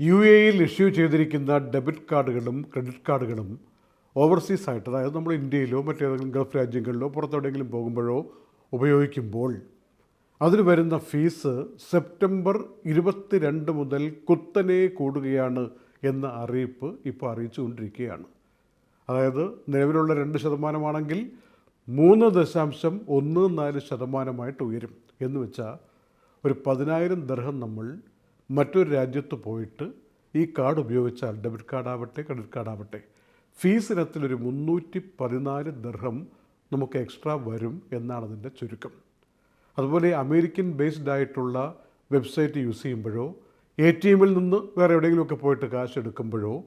U A ഇയിൽ issue ചെയ്തിരിക്കുന്ന debit കാർഡുകളും ക്രെഡിറ്റ് കാർഡുകളും ഓവർസീസ് ആയിട്ട് അതായത് നമ്മൾ ഇന്ത്യയിലോ മറ്റേതെങ്കിലും ഗൾഫ് രാജ്യങ്ങളിലോ പുറത്തെവിടെയെങ്കിലും പോകുമ്പോഴോ ഉപയോഗിക്കുമ്പോൾ അതിന് വരുന്ന ഫീസ് സെപ്റ്റംബർ ഇരുപത്തിരണ്ട് മുതൽ കുത്തനെ കൂടുകയാണ് എന്ന അറിയിപ്പ് ഇപ്പോൾ അറിയിച്ചുകൊണ്ടിരിക്കുകയാണ്. അതായത് നിലവിലുള്ള രണ്ട് ശതമാനമാണെങ്കിൽ മൂന്ന് ദശാംശം ഒന്ന് നാല് ശതമാനമായിട്ട് ഉയരും എന്ന് വെച്ചാൽ ഒരു പതിനായിരം ദർഹം നമ്മൾ മറ്റൊരു രാജ്യത്ത് പോയിട്ട് ഈ കാർഡ് ഉപയോഗിച്ചാൽ ഡെബിറ്റ് കാർഡാവട്ടെ ക്രെഡിറ്റ് കാർഡാവട്ടെ ഫീസ് ഇനത്തിലൊരു മുന്നൂറ്റി പതിനാല് ദർഹം നമുക്ക് എക്സ്ട്രാ വരും എന്നാണ് അതിന്റെ ചുരുക്കം. അതുപോലെ അമേരിക്കൻ ബേസ്ഡ് ആയിട്ടുള്ള വെബ്സൈറ്റ് യൂസ് ചെയ്യുമ്പോഴോ എ ടി എമ്മിൽ നിന്ന് വേറെ എവിടെയെങ്കിലുമൊക്കെ പോയിട്ട് കാശ് എടുക്കുമ്പോഴോ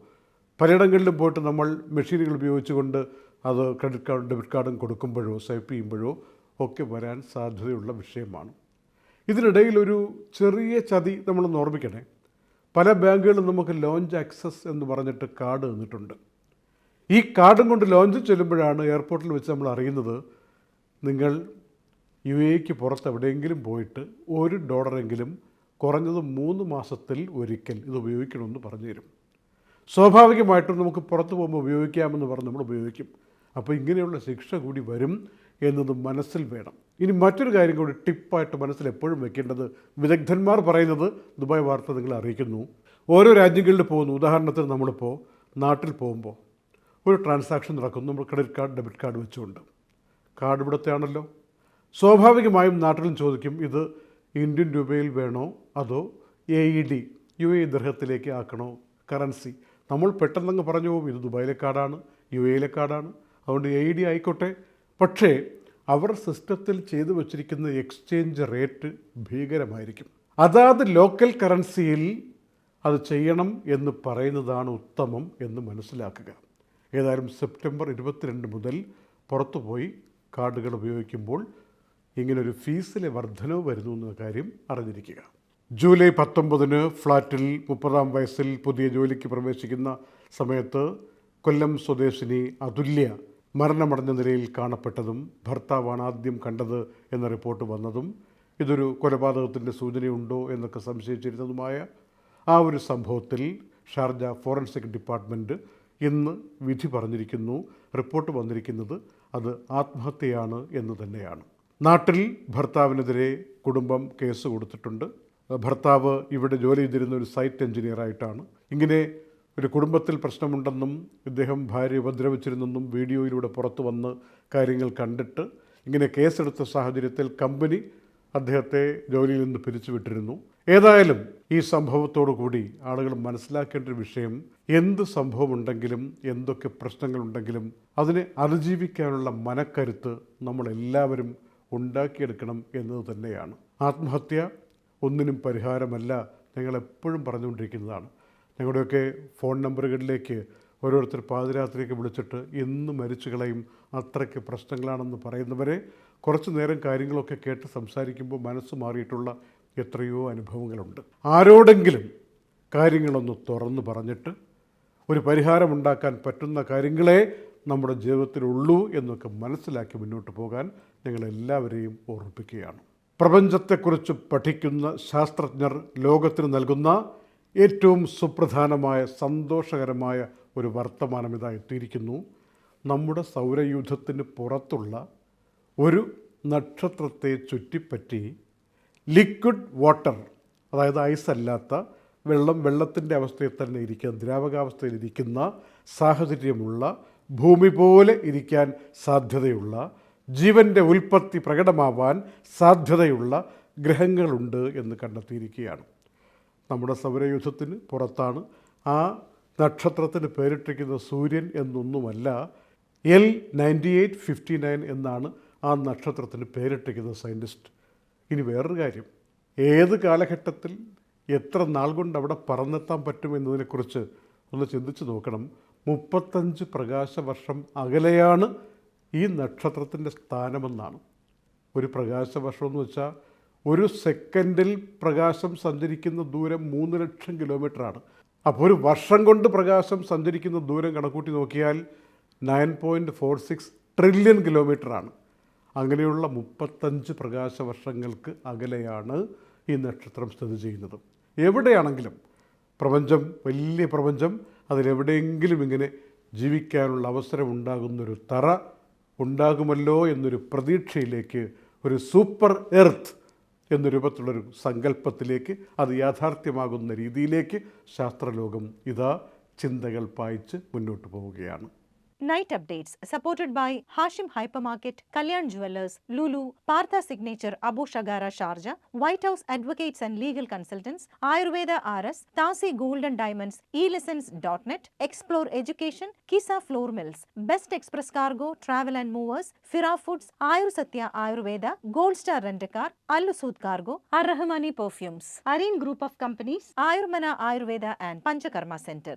പലയിടങ്ങളിലും പോയിട്ട് നമ്മൾ മെഷീനുകൾ ഉപയോഗിച്ചുകൊണ്ട് അത് ക്രെഡിറ്റ് കാർഡും ഡെബിറ്റ് കാർഡും കൊടുക്കുമ്പോഴോ സ്വൈപ്പ് ചെയ്യുമ്പോഴോ ഒക്കെ വരാൻ സാധ്യതയുള്ള വിഷയമാണ്. ഇതിനിടയിൽ ഒരു ചെറിയ ചതി നമ്മളൊന്ന് ഓർമ്മിക്കണേ. പല ബാങ്കുകളും നമുക്ക് ലോഞ്ച് ആക്സസ് എന്ന് പറഞ്ഞിട്ട് കാർഡ് തന്നിട്ടുണ്ട്. ഈ കാർഡും കൊണ്ട് ലോഞ്ച് ചെല്ലുമ്പോഴാണ് എയർപോർട്ടിൽ വെച്ച് നമ്മൾ അറിയുന്നത് നിങ്ങൾ യു എക്ക് പുറത്ത് എവിടെയെങ്കിലും പോയിട്ട് ഒരു ഡോളറെങ്കിലും കുറഞ്ഞത് മൂന്ന് മാസത്തിൽ ഒരിക്കൽ ഇത് ഉപയോഗിക്കണമെന്ന് പറഞ്ഞു തരും. സ്വാഭാവികമായിട്ടും നമുക്ക് പുറത്ത് പോകുമ്പോൾ ഉപയോഗിക്കാമെന്ന് പറഞ്ഞ് നമ്മൾ ഉപയോഗിക്കും. അപ്പോൾ ഇങ്ങനെയുള്ള ശിക്ഷ കൂടി വരും. എന്നത് മനസ്സിൽ വേണം. ഇനി മറ്റൊരു കാര്യം കൂടി ടിപ്പായിട്ട് മനസ്സിൽ എപ്പോഴും വെക്കേണ്ടത് വിദഗ്ധന്മാർ പറയുന്നത് ദുബായ് വാർത്ത നിങ്ങൾ അറിയിക്കുന്നു. ഓരോ രാജ്യങ്ങളിൽ പോകുന്നു. ഉദാഹരണത്തിന് നമ്മളിപ്പോൾ നാട്ടിൽ പോകുമ്പോൾ ഒരു ട്രാൻസാക്ഷൻ നടക്കുന്നു. നമ്മൾ ക്രെഡിറ്റ് കാർഡ് ഡെബിറ്റ് കാർഡ് വെച്ചുകൊണ്ട്. കാർഡ് ഇവിടുത്തെ ആണല്ലോ സ്വാഭാവികമായും നാട്ടിലും ചോദിക്കും ഇത് ഇന്ത്യൻ രൂപയിൽ വേണോ? അതോ A E D U A ദർഹത്തിലേക്ക് ആക്കണോ? കറൻസി നമ്മൾ പെട്ടെന്നങ്ങ് പറഞ്ഞു പോകും ഇത് ദുബായിലെ കാർഡാണ് യു എയിലെ കാർഡാണ് അതുകൊണ്ട് എ ഇ ഡി ആയിക്കോട്ടെ. പക്ഷേ അവർ സിസ്റ്റത്തിൽ ചെയ്തു വച്ചിരിക്കുന്ന എക്സ്ചേഞ്ച് റേറ്റ് ഭീകരമായിരിക്കും. അതാത് ലോക്കൽ കറൻസിയിൽ അത് ചെയ്യണം എന്ന് പറയുന്നതാണ് ഉത്തമം എന്ന് മനസ്സിലാക്കുക. ഏതായാലും സെപ്റ്റംബർ ഇരുപത്തിരണ്ട് മുതൽ പുറത്തു പോയി കാർഡുകൾ ഉപയോഗിക്കുമ്പോൾ ഇങ്ങനൊരു ഫീസിലെ വർധനവ് വരുന്നു എന്ന കാര്യം അറിഞ്ഞിരിക്കുക. ജൂലൈ പത്തൊമ്പതിന് ഫ്ലാറ്റിൽ മുപ്പതാം വയസ്സിൽ പുതിയ ജോലിക്ക് പ്രവേശിക്കുന്ന സമയത്ത് കൊല്ലം സ്വദേശിനി അതുല്യ മരണമടഞ്ഞ നിലയിൽ കാണപ്പെട്ടതും ഭർത്താവാണ് ആദ്യം കണ്ടത് എന്ന റിപ്പോർട്ട് വന്നതും ഇതൊരു കൊലപാതകത്തിന്റെ സൂചനയുണ്ടോ എന്നൊക്കെ സംശയിച്ചിരുന്നതുമായ ആ ഒരു സംഭവത്തിൽ ഷാർജ ഫോറൻസിക് ഡിപ്പാർട്ട്മെന്റ് ഇന്ന് വിധി പറഞ്ഞിരിക്കുന്നു റിപ്പോർട്ട് വന്നിരിക്കുന്നത് അത് ആത്മഹത്യയാണ് എന്ന് തന്നെയാണ്. നാട്ടിൽ ഭർത്താവിനെതിരെ കുടുംബം കേസ് കൊടുത്തിട്ടുണ്ട്. ഭർത്താവ് ഇവിടെ ജോലി ചെയ്തിരുന്ന ഒരു സൈറ്റ് എഞ്ചിനീയറായിട്ടാണ്. ഇങ്ങനെ ഒരു കുടുംബത്തിൽ പ്രശ്നമുണ്ടെന്നും ഇദ്ദേഹം ഭാര്യ ഉപദ്രവിച്ചിരുന്നെന്നും വീഡിയോയിലൂടെ പുറത്തു വന്ന് കാര്യങ്ങൾ കണ്ടിട്ട് ഇങ്ങനെ കേസെടുത്ത സാഹചര്യത്തിൽ കമ്പനി അദ്ദേഹത്തെ ജോലിയിൽ നിന്ന് പിരിച്ചുവിട്ടിരുന്നു. ഏതായാലും ഈ സംഭവത്തോടു കൂടി ആളുകൾ മനസ്സിലാക്കേണ്ട ഒരു വിഷയം എന്ത് സംഭവമുണ്ടെങ്കിലും എന്തൊക്കെ പ്രശ്നങ്ങളുണ്ടെങ്കിലും അതിനെ അതിജീവിക്കാനുള്ള മനക്കരുത്ത് നമ്മളെല്ലാവരും ഉണ്ടാക്കിയെടുക്കണം എന്നത് തന്നെയാണ്. ആത്മഹത്യ ഒന്നിനും പരിഹാരമല്ല ഞങ്ങൾ എപ്പോഴും പറഞ്ഞുകൊണ്ടിരിക്കുന്നതാണ്. ഞങ്ങളുടെയൊക്കെ ഫോൺ നമ്പറുകളിലേക്ക് ഓരോരുത്തർ പാതിരാത്രിയൊക്കെ വിളിച്ചിട്ട് എന്ന് മരിച്ചു കളയും. അത്രയ്ക്ക് പ്രശ്നങ്ങളാണെന്ന് പറയുന്നവരെ കുറച്ചു നേരം കാര്യങ്ങളൊക്കെ കേട്ട് സംസാരിക്കുമ്പോൾ മനസ്സ് മാറിയിട്ടുള്ള എത്രയോ അനുഭവങ്ങളുണ്ട്. ആരോടെങ്കിലും കാര്യങ്ങളൊന്ന് തുറന്നു പറഞ്ഞിട്ട് ഒരു പരിഹാരമുണ്ടാക്കാൻ പറ്റുന്ന കാര്യങ്ങളെ നമ്മുടെ ജീവിതത്തിലുള്ളൂ എന്നൊക്കെ മനസ്സിലാക്കി മുന്നോട്ട് പോകാൻ ഞങ്ങളെല്ലാവരെയും ഓർമ്മിപ്പിക്കുകയാണ്. പ്രപഞ്ചത്തെക്കുറിച്ച് പഠിക്കുന്ന ശാസ്ത്രജ്ഞർ ലോകത്തിന് നൽകുന്ന ഏറ്റവും സുപ്രധാനമായ സന്തോഷകരമായ ഒരു വർത്തമാനം ഇതാ എത്തിയിരിക്കുന്നു നമ്മുടെ സൗരയൂഥത്തിന് പുറത്തുള്ള ഒരു നക്ഷത്രത്തെ ചുറ്റിപ്പറ്റി ലിക്വിഡ് വാട്ടർ അതായത് ഐസ് അല്ലാത്ത വെള്ളം വെള്ളത്തിന്റെ അവസ്ഥയിൽ തന്നെ ഇരിക്കുന്ന ദ്രാവകാവസ്ഥയിൽ ഇരിക്കുന്ന സാഹചര്യമുള്ള ഭൂമി പോലെ ഇരിക്കാൻ സാധ്യതയുള്ള ജീവന്റെ ഉൽപ്പത്തി പ്രകടമാവാൻ സാധ്യതയുള്ള ഗ്രഹങ്ങളുണ്ട് എന്ന് കണ്ടെത്തിയിരിക്കുകയാണ്. നമ്മുടെ സൗരയൂഥത്തിന് പുറത്താണ്. ആ നക്ഷത്രത്തിന് പേരിട്ടിരിക്കുന്ന സൂര്യൻ എന്നൊന്നുമല്ല L ninety eight fifty nine എന്നാണ് ആ നക്ഷത്രത്തിന് പേരിട്ടിരിക്കുന്ന സയന്റിസ്റ്റ് ഇനി വേറൊരു കാര്യം ഏത് കാലഘട്ടത്തിൽ എത്ര നാൾ കൊണ്ട് അവിടെ പറന്നെത്താൻ പറ്റും എന്നതിനെക്കുറിച്ച് ഒന്ന് ചിന്തിച്ച് നോക്കണം. മുപ്പത്തഞ്ച് പ്രകാശവർഷം അകലെയാണ് ഈ നക്ഷത്രത്തിന്റെ സ്ഥാനമെന്നാണ്. ഒരു പ്രകാശവർഷം എന്ന് വെച്ചാൽ ഒരു സെക്കൻഡിൽ പ്രകാശം സഞ്ചരിക്കുന്ന ദൂരം മൂന്ന് ലക്ഷം കിലോമീറ്ററാണ് അപ്പോൾ ഒരു വർഷം കൊണ്ട് പ്രകാശം സഞ്ചരിക്കുന്ന ദൂരം കണക്കൂട്ടി നോക്കിയാൽ nine point four six trillion കിലോമീറ്ററാണ് അങ്ങനെയുള്ള മുപ്പത്തഞ്ച് പ്രകാശ വർഷങ്ങൾക്ക് അകലെയാണ് ഈ നക്ഷത്രം സ്ഥിതി ചെയ്യുന്നത്. എവിടെയാണെങ്കിലും പ്രപഞ്ചം വലിയ പ്രപഞ്ചം അതിലെവിടെയെങ്കിലും ഇങ്ങനെ ജീവിക്കാനുള്ള അവസരം ഉണ്ടാകുന്നൊരു തറ ഉണ്ടാകുമല്ലോ എന്നൊരു പ്രതീക്ഷയിലേക്ക് ഒരു സൂപ്പർ എർത്ത് എന്ന രൂപത്തിലുള്ളൊരു സങ്കല്പത്തിലേക്ക് അത് യാഥാർത്ഥ്യമാകുന്ന രീതിയിലേക്ക് ശാസ്ത്രലോകം ഇതാ ചിന്തകൾ പായിച്ച് മുന്നോട്ട് പോവുകയാണ്. Night updates supported by Hashim Hypermarket, Kalyan Jewelers, Lulu, Partha Signature, Abu Shagara Sharjah, White House Advocates and Legal Consultants, Ayurveda RS, Tasi Gold and Diamonds, eLessons.net, Explore Education, Kisa Floor Mills, Best Express Cargo, Travel and Movers, Fira Foods, Ayur Satya Ayurveda, Gold Star Rent-A-Car, Al-Sud Cargo, Ar-Rahmani Perfumes, Areen Group of Companies, Ayurmana Ayurveda and Panchakarma Center.